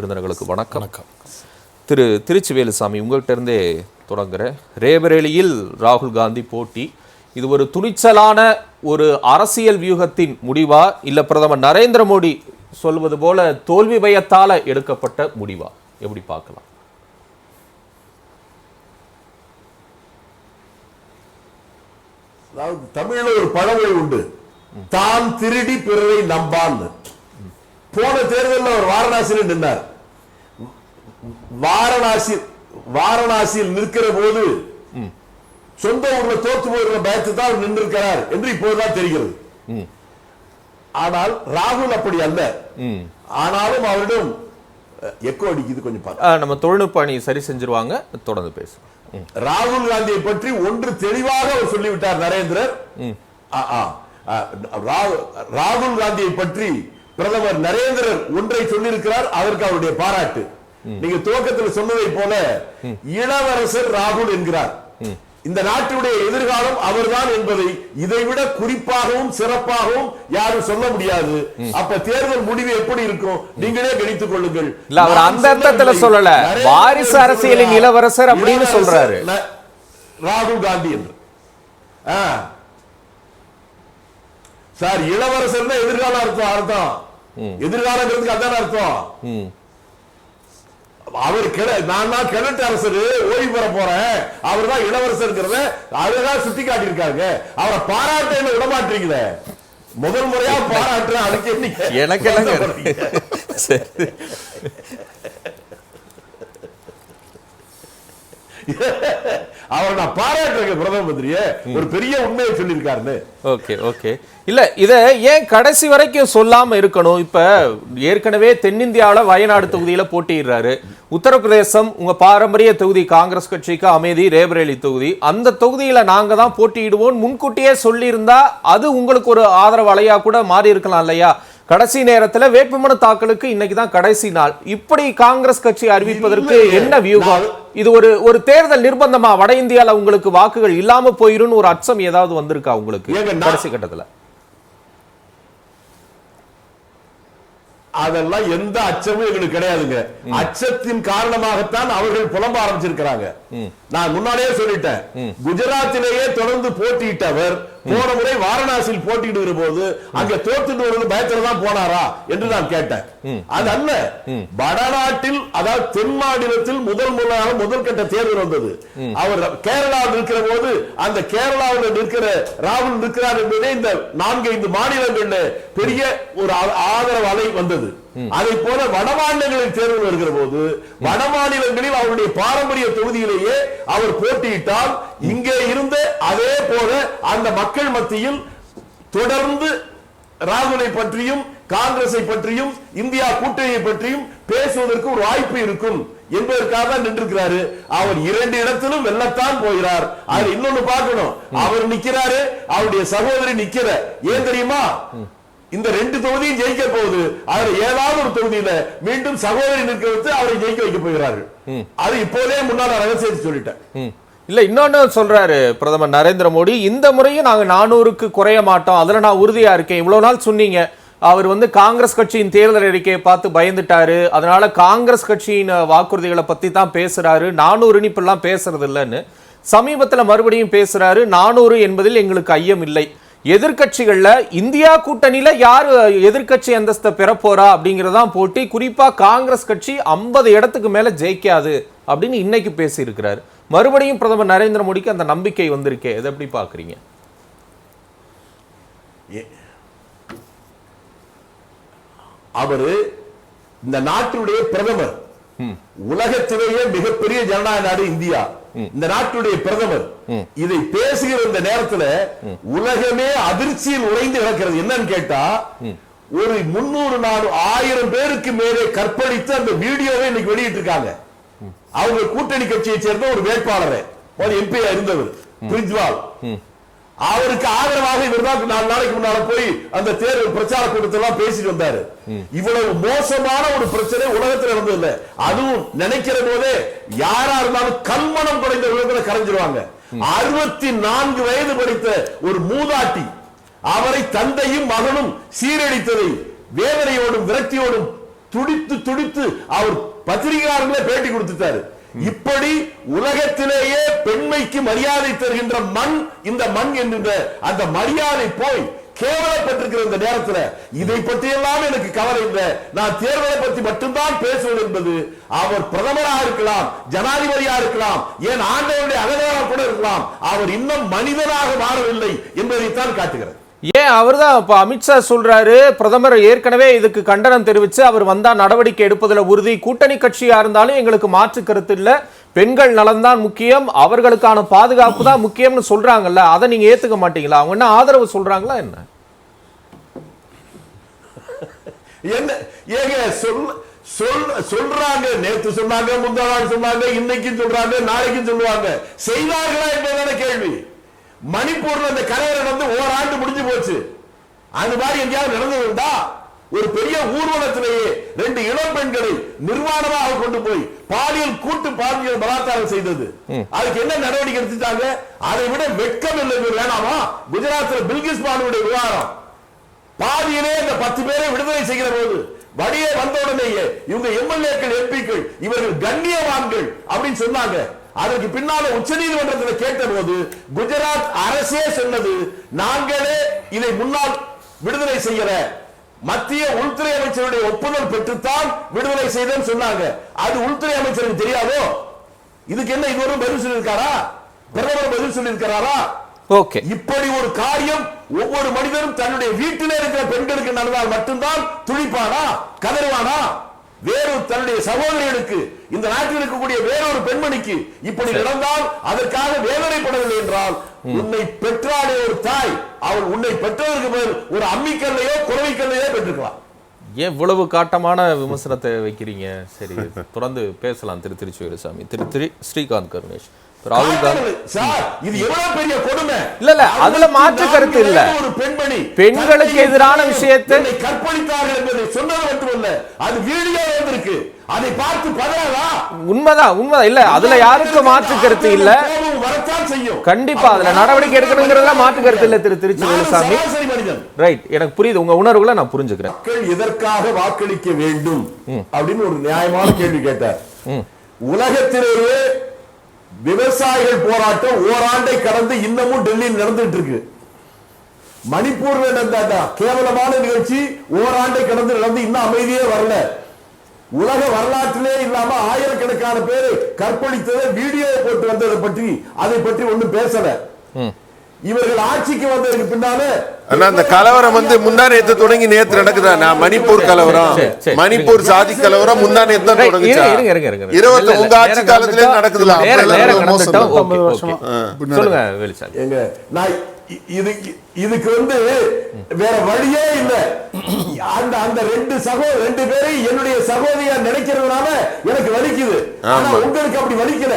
விருந்தினர்களுக்கு வணக்கம். வணக்கம். திரு திருச்சி வேலுசாமி உங்கள்கிட்ட இருந்தே தொடங்குறேன். ரேபரேலியில் ராகுல் காந்தி போட்டி. இது ஒரு துணிச்சலான ஒரு அரசியல் வியூகத்தின் முடிவா? இல்ல பிரதமர் நரேந்திர மோடி சொல்வது போல தோல்வி பயத்தால எடுக்கப்பட்ட முடிவா? எப்படி பார்க்கலாம்? அதாவது தமிழ்ல ஒரு பழமொழி உண்டு. தான் திருடி பிறரை நம்பான்னு. போன தேர்தலில் அவர் வாரணாசியில் நின்றார் வாரணாசி வாரணாசியில் நிற்கிற போது சொந்த ஊர்ல தோத்து போகிற பயத்து தான் அவர் நின்றிருக்கிறார் என்று இப்போதுதான் தெரிகிறது. ஆனால் ராகுல் அப்படி அல்ல. ஆனாலும் அவரிடம் எக்கோ அடிக்குது கொஞ்சம் ஆ, நம்ம தொழில்நுட்ப அணி சரி செஞ்சிருவாங்க தொடர்ந்து பேசுவோம். ராகுல் காந்தியை பற்றி ஒன்று தெளிவாக அவர் சொல்லிவிட்டார் நரேந்திரர். ராகுல் காந்தியை பற்றி பிரதமர் நரேந்திரர் ஒன்றை சொல்லியிருக்கிறார் அதற்கு அவருடைய பாராட்டு. நீங்க துவக்கத்தில் சொன்னதை போல இளவரசர் ராகுல் என்கிறார் இந்த நாட்டுடைய எதிர்காலம் அவர்தான் என்பதை இதைவிட குறிப்பாகவும் சிறப்பாகவும் யாரும் சொல்ல முடியாது அப்ப தேர்தல் முடிவு எப்படி இருக்கும் நீங்களே கணித்துக் கொள்ளுங்கள் இல்ல, அவர் அந்த அர்த்தத்துல. சொல்லல. வாரிசு அரசியலின். இளவரசர் அப்படின்னு சொல்றாரு. ராகுல் காந்தி என்று. சார் இளவரசர் எதிர்கால அர்த்தம் அர்த்தம் எதிர்காலங்கிறதுக்கு அதான அர்த்தம் அவர் நான் தான் கிழட்டு அரசர் ஓய்வு பெற போறேன். அவர் தான் இளவரசர்ங்கிறத அழகா சுட்டி காட்டியிருக்காங்க அவரை பாராட்ட என்ன விட மாட்டீங்களே முதல் முறையா பாராட்டுறேன் அதுக்கு என்ன எனக்கு என்னங்க சரி அவரை நான் பாராட்டுறேன் பிரதம மந்திரியே. ஒரு பெரிய உண்மையை சொல்லியிருக்காருன்னு. Okay okay. இல்ல இத ஏன் கடைசி வரைக்கும் சொல்லாம இருக்கணும்? இப்ப ஏற்கனவே தென்னிந்தியாவுல வயநாடு தொகுதியில போட்டியிடுறாரு. உத்தரப்பிரதேசம் உங்க பாரம்பரிய தொகுதி காங்கிரஸ் கட்சிக்கு அமைதி ரேபரேலி தொகுதி. அந்த தொகுதியில நாங்க தான் போட்டியிடுவோம் முன்கூட்டியே சொல்லியிருந்தா அது உங்களுக்கு ஒரு ஆதரவு அலையா கூட மாறி இருக்கலாம் இல்லையா? கடைசி நேரத்துல வேட்புமனு தாக்கலுக்கு இன்னைக்கு தான் கடைசி நாள். இப்படி காங்கிரஸ் கட்சி அறிவிப்பதற்கு. என்ன வியூகம்? இது ஒரு ஒரு தேர்தல் நிர்பந்தமா வட இந்தியால உங்களுக்கு வாக்குகள் இல்லாம போயிரும்னு ஒரு அச்சம் ஏதாவது வந்திருக்கா உங்களுக்கு கடைசி கட்டத்துல? அதெல்லாம் எந்த அச்சமும் எங்களுக்கு கிடையாதுங்க. அச்சத்தின் காரணமாகத்தான் அவர்கள் புலம்ப ஆரம்பிச்சிருக்கிறாங்க. நான் முன்னாடியே சொல்லிட்டேன். குஜராத்திலேயே தொடர்ந்து போட்டியிட்டவர் போன முறை வாரணாசியில் போட்டியிடுகிற போது அங்க தோத்துட்டு வருவது பயத்துல தான் போனாரா என்று நான் கேட்டேன். அது அல்ல. வடநாட்டில் அதாவது தென் மாநிலத்தில் முதல் முதலாக முதல் கட்ட தேர்தல் வந்தது. அவர் கேரளாவில் இருக்கிற போது அந்த கேரளாவில் நிற்கிற ராகுல் இருக்கிறார் என்பதே இந்த நான்கு ஐந்து மாநிலங்கள்ல பெரிய ஒரு ஆதரவு அலை வந்தது. அதை போல வட மாநிலங்களில் தேர்தல் வருகிற போது வட மாநிலங்களில் அவருடைய பாரம்பரிய தொகுதியிலேயே அவர் போட்டியிட்டால் இங்கே இருந்த அதே போல அந்த மக்கள் மத்தியில் தொடர்ந்து ராகுலை பற்றியும் காங்கிரஸை பற்றியும் இந்தியா கூட்டணியை பற்றியும் பேசுவதற்கு ஒரு வாய்ப்பு இருக்கும் என்பதற்காக தான் நின்றிருக்கிறாரு. அவர் இரண்டு இடத்திலும் வெல்லத்தான் போகிறார். அது இன்னொன்னு பார்க்கணும். அவர் நிக்கிறாரு அவருடைய சகோதரி நிக்கிற. ஏன் தெரியுமா? இந்த ரெண்டு தொகுதியும் ஜெயிக்க போகுது. அதுல ஏதாவது ஒரு தொகுதியில மீண்டும் சகோதரி நிற்க வச்சு அவரை ஜெயிக்க வைக்க போகிறார்கள். அது இப்போதே முன்னால ரகசியத்தை சொல்லிட்டேன். இல்ல இன்னொன்னு சொல்றாரு பிரதமர் நரேந்திர மோடி இந்த முறையும் நாங்க நானூறுக்கு குறைய மாட்டோம். அதுல நான் உறுதியா இருக்கேன். இவ்வளவு நாள் சொன்னீங்க. அவர் வந்து காங்கிரஸ் கட்சியின் தேர்தல் அறிக்கையை பார்த்து பயந்துட்டாரு. அதனால காங்கிரஸ் கட்சியின் வாக்குறுதிகளை பத்தி தான் பேசுறாரு. நானூறு இப்பெல்லாம் பேசுறது இல்லைன்னு சமீபத்துல மறுபடியும் பேசுறாரு. நானூறு என்பதில் எங்களுக்கு ஐயம் இல்லை. எதிர்க்கட்சிகள்ல இந்தியா கூட்டணியில யார் எதிர்க்கட்சி அந்தஸ்தை பெற போறா அப்படிங்கறதான் போட்டி. குறிப்பா காங்கிரஸ் கட்சி 50 இடத்துக்கு மேல ஜெயிக்காது அப்படின்னு இன்னைக்கு பேசி இருக்கிறாரு மறுபடியும் பிரதமர் நரேந்திர மோடிக்கு அந்த நம்பிக்கை வந்திருக்கே. இதை எப்படி பாக்குறீங்க அவரு இந்த நாட்டினுடைய பிரதமர். உலகத்திலேயே மிகப்பெரிய ஜனநாயக நாடு இந்தியா. இந்த நாட்டுடைய பிரதமர் இதை பேசுகிற இந்த நேரத்துல உலகமே அதிர்ச்சியில் உறைந்து கிடக்கிறது. என்னன்னு கேட்டா ஒரு முன்னூறு நாலு ஆயிரம் பேருக்கு மேலே கற்பழித்து அந்த வீடியோவை இன்னைக்கு வெளியிட்டு இருக்காங்க அவங்க கூட்டணி கட்சியை சேர்ந்த ஒரு வேட்பாளர் ஒரு எம்பி இருந்தவர் பிரிஜ்வால் அவருக்கு ஆதரவாக இவர் தான் நாலு நாளைக்கு முன்னால போய் அந்த தேர்தல் பிரச்சார கூட்டத்தெல்லாம் பேசிட்டு வந்தாரு. இவ்வளவு மோசமான ஒரு பிரச்சனை உலகத்தில் நடந்தது இல்ல அதுவும் நினைக்கிற போதே யாரா இருந்தாலும் கல்மணம் குறைந்த உலகத்துல கரைஞ்சிருவாங்க. அறுபத்தி நான்கு வயது படித்த ஒரு மூதாட்டி அவரை தந்தையும் மகனும் சீரழித்ததை வேதனையோடும் விரக்தியோடும் துடித்து துடித்து அவர் பத்திரிகையாளர்களே பேட்டி கொடுத்துட்டாரு. இப்படி உலகத்திலேயே பெண்மைக்கு மரியாதை தருகின்ற மண் இந்த மண் என்கின்ற அந்த மரியாதை போய் கேவலப்பட்டிருக்கிற இந்த நேரத்துல இதை பற்றி எல்லாம் எனக்கு கவலை இல்லை. நான் தேர்தலை பற்றி மட்டும்தான் பேசுவது என்பது அவர் பிரதமராக இருக்கலாம் ஜனாதிபதியா இருக்கலாம் ஏன் ஆண்டவருடைய அகதாரம் கூட இருக்கலாம் அவர் இன்னும் மனிதனாக மாறவில்லை என்பதைத்தான் காட்டுகிறது. ஏன் அவர் தான் இப்போ அமித்ஷா சொல்றாரு பிரதமர் ஏற்கனவே இதுக்கு கண்டனம் தெரிவித்து அவர் வந்தா நடவடிக்கை எடுப்பதில் உறுதி. கூட்டணி கட்சியா இருந்தாலும் எங்களுக்கு மாற்று கருத்து இல்லை. பெண்கள் நலன்தான் முக்கியம். அவர்களுக்கான பாதுகாப்பு தான் முக்கியம்னு சொல்றாங்கல்ல. அதை நீங்க ஏத்துக்க மாட்டீங்களா? அவங்க என்ன ஆதரவு சொல்றாங்களா என்ன? என்ன? ஏங்க சொல் சொல் சொல்றாங்க. நேத்து சொன்னாங்க முந்தா நாள் சொன்னாங்க இன்னைக்கும் சொல்றாங்க நாளைக்கும் சொல்லுவாங்க. செய்வார்களா என்பதான கேள்வி. மணிப்பூர்ல இந்த கலைஞர் நடந்து ஓராண்டு முடிஞ்சு போச்சு. அது மாதிரி எங்கேயாவது நடந்ததுண்டா? ஒரு பெரிய ஊர்வலத்திலேயே ரெண்டு இளம் பெண்களை நிர்வாணமாக கொண்டு போய் பாலியல் கூட்டு பாலியல் பலாத்காரம் செய்தது. அதுக்கு என்ன நடவடிக்கை எடுத்துட்டாங்க? அதை விட வெட்கம் இல்லை வேணாமா? குஜராத்தில் பில்கிஸ் பானுடைய விவகாரம் பாதியிலே இந்த பத்து பேரை விடுதலை செய்கிற போது வழியே வந்த உடனேயே இவங்க எம்எல்ஏக்கள் எம்பிக்கள் இவர்கள் கண்ணியவான்கள் அப்படின்னு சொன்னாங்க. அதற்கு பின்னால உச்சநீதிமன்றத்தில் கேட்ட போது குஜராத் அரசே சொன்னது நாங்களே இதை முன்னால் விடுதலை செய்யற மத்திய உள்துறை அமைச்சருடைய ஒப்புதல் பெற்றுத்தான் விடுதலை செய்தேன்னு சொன்னாங்க. அது உள்துறை அமைச்சருக்கு தெரியாதோ? இதுக்கு என்ன இதுவரை பதில் சொல்லியிருக்காரா? பிரதமர் பதில் சொல்லியிருக்கிறாரா? ஓகே. இப்படி ஒரு காரியம் ஒவ்வொரு மனிதனும் தன்னுடைய வீட்டிலே இருக்கிற பெண்களுக்கு நடந்தால் மட்டும்தான் துடிப்பானா கதறுவானா? வேறு தன்னுடைய சகோதரிகளுக்கு இந்த நாட்டில் இருக்கக்கூடிய வேறொரு பெண்மணிக்கு இப்படி நடந்தால் அதற்காக வேதனைப்படவில்லை என்றால் உன்னை பெற்றாலே ஒரு தாய். அவள் உன்னை பெற்றதற்கு பதில் ஒரு அம்மிக்கல்லையோ குறவைக்கல்லையோ பெற்றிருக்கலாம் ஏன் இவ்வளவு காட்டமான விமர்சனத்தை வைக்கிறீங்க? சரி தொடர்ந்து பேசலாம். திரு திருச்சி வீரசாமி திரு திரு ஸ்ரீகாந்த் கருணேஷ். ராகுல் காந்தி சார் இது எவ்வளவு பெரிய கொடுமை? இல்ல, இல்ல, அதுல மாற்று கருத்து இல்ல. ஒரு பெண்மணி பெண்களுக்கு எதிரான விஷயத்தை- கற்பழித்தார்கள் என்பதை சொன்னது மட்டுமல்ல அது வீடியோ வந்திருக்கு. அதை பார்த்து பதறாதா உண்மைதான் உண்மைதான் இல்ல அதுல யாருக்கும் மாற்று கருத்து இல்ல. கண்டிப்பா அதுல நடவடிக்கை எடுக்கணுங்கிறதுல மாற்று கருத்து இல்ல திரு திருச்சி வேலுசாமி ரைட் எனக்கு புரியுது. உங்க உணர்வுகளை நான் புரிஞ்சுக்கிறேன். மக்கள் எதற்காக வாக்களிக்க வேண்டும்? அப்படின்னு ஒரு நியாயமான கேள்வி கேட்டார். உலகத்திலேயே விவசாயிகள் போராட்டம் ஓராண்டை கடந்து இன்னமும் டெல்லியில் நடந்துட்டு இருக்கு மணிப்பூர்ல நடந்த கேவலமான நிகழ்ச்சி. ஓராண்டை கடந்து நடந்து இன்னும் அமைதியே வரல. உலக வரலாற்றிலே இல்லாம ஆயிரக்கணக்கான பேர் கற்பழித்ததை வீடியோ போட்டு வந்ததை பற்றி அதை பற்றி ஒண்ணும் பேசல. இவர்கள் ஆட்சிக்கு வந்ததற்கு பின்னால ஆனா அந்த கலவரம் வந்து முந்தா நேத்து தொடங்கி நேத்து நடக்குதா நான் மணிப்பூர் கலவரம். மணிப்பூர் சாதி கலவரம் முந்தா நேத்து தான் தொடங்குச்சா. இருபத்தி உங்க ஆட்சி காலத்திலே நடக்குதுல. சொல்லுங்க எங்க நான் இது இதுக்கு வந்து வேற வழியே இல்ல. அந்த அந்த ரெண்டு சகோ ரெண்டு பேரை என்னுடைய சகோதரியா நினைக்கிறதுனால எனக்கு வலிக்குது. ஆனா. உங்களுக்கு அப்படி வலிக்கல.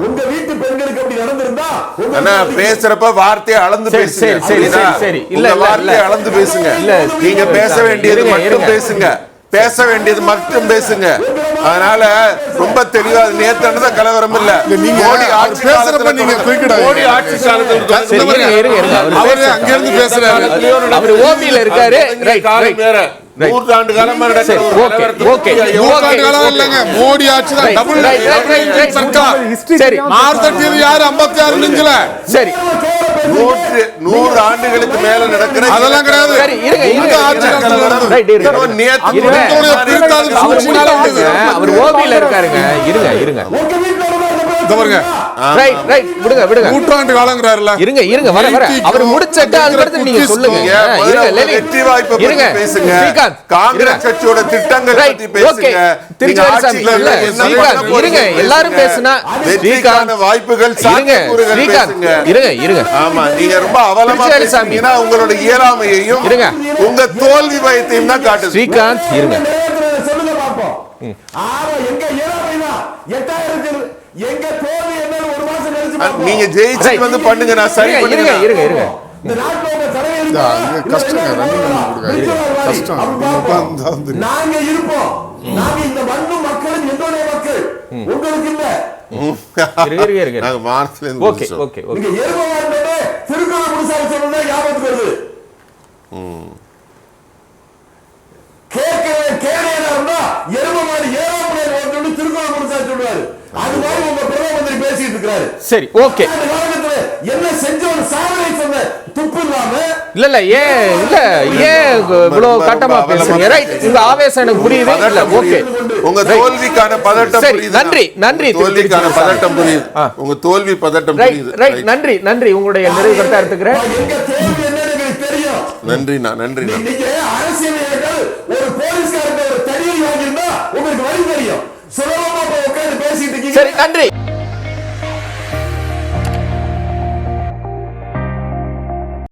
உங்க வீட்டு பெண்களுக்கு அப்படி நடந்திருந்தா ஆனா. பேசுறப்ப வார்த்தையை அளந்து பேசுங்க சரி, சரி? சரி, சரி. இல்ல, வார்த்தையை. அளந்து பேசுங்க இல்ல, நீங்க பேச வேண்டியது மட்டும். பேசுங்க பேச வேண்டியது மட்டும் பேசுங்க அதனால ரொம்ப தெளிவா நேத்து நடந்த கலவரம் இல்ல நீங்க மோடி ஆட்சி பேசுறப்ப நீங்க குறுக்கிடாதீங்க. மோடி ஆட்சி காலத்தில். அவர் பேசட்டும். அங்கிருந்து பேசுறாரு அவர் ஓபியில இருக்காரு நூற்றாண்டு காலமா நடக்கிற சரி, மோடி ஆட்சி தான். சர்க்கார். யாரு ஐம்பத்தி ஆறு நெஞ்சில? நூற்று நூறு ஆண்டுகளுக்கு மேல நடக்கிற அதெல்லாம் கிடையாது. அவர் ஓபியில இருக்காருங்க. இருங்க இருங்க. பாருங்க. ரைட் ரைட் விடுங்க விடுங்க. நூற்றாண்டு காலங்கிறாருல இருங்க இருங்க வர வர. அவர் முடிச்சிட்டு நீங்க சொல்லுங்க. இருங்க வெற்றி வாய்ப்பை இருங்க. பேசுங்க. ஸ்ரீகாந்த் காங்கிரஸ் இருங்க. கட்சியோட திட்டங்கள் பத்தி பேசுங்க. okay. திருச்சி நீங்க வேலுசாமி, ஆட்சியில இல்ல, ஸ்ரீகாந்த், இருங்க, எல்லாரும். பேசுனா, வெற்றிக்கான வாய்ப்புகள் இருங்க ஸ்ரீகாந்த் பேசுங்க. இருங்க இருங்க. ஆமா நீங்க ரொம்ப அவலமா. பேசுனீங்கன்னா உங்களோட இயலாமையையும் இருங்க. உங்க தோல்வி பயத்தையும் தான் காட்டுது. ஸ்ரீகாந்த் இருங்க. எங்க எட்டாயிரத்தி எங்க தோல்வி என்னன்னு ஒரு மாசம் கழிச்சு. நீங்க ஜெயிச்சு. வந்து பண்ணுங்க நான் சரி இருங்க இருங்க பண்ணுங்க இருங்க. இந்த தலைவர். கஷ்டம். நீங்க பார்ப்போம். உட்கார்ந்தா வந்து- நாங்க இருப்போம். நாங்க இந்த மண்ணும் மக்களும் எங்களுடைய மக்கள். உங்களுக்கு இல்ல. இருங்க இருங்க இருங்க. நாங்க வானத்துல இருந்து ஓகே. Okay okay. எருமவாண்டே திருக்குறள் முழுசாக சொன்னதே ஞாபகத்துக்கு வருது. கேட்க கேடையா இருந்தா சரி ஓகே. என்ன செஞ்சவன் சாதனை சொன்ன துப்பு இல்லாம இல்ல இல்ல இவ்வளவு கட்டமா பேசுறீங்க. ரைட் உங்க ஆவேசம் எனக்கு புரியுது. இல்ல பதட்டம் ஓகே. உங்க தோல்விக்கான பதட்டம் சரி, நன்றி, நன்றி, தோல்விக்கான பதட்டம் புரியுது. ஆ. உங்க தோல்வி பதட்டம் ரைட் புரியுது. ரைட். நன்றி நன்றி. உங்களுடைய நிறைவு எடுத்துக்கிறேன். எங்க தேர்வு என்னன்னு எங்களுக்கு தெரியும். நன்றிண்ணா நன்றிண்ணா. நீங்க அரசியல் ஒரு போலீஸ்காரங்க ஒரு தடியை வாங்கியிருந்தா உங்களுக்கு வழி தெரியும். சுலபமா போய் உட்கார்ந்து பேசிட்டு இருக்கீங்க. சரி நன்றி.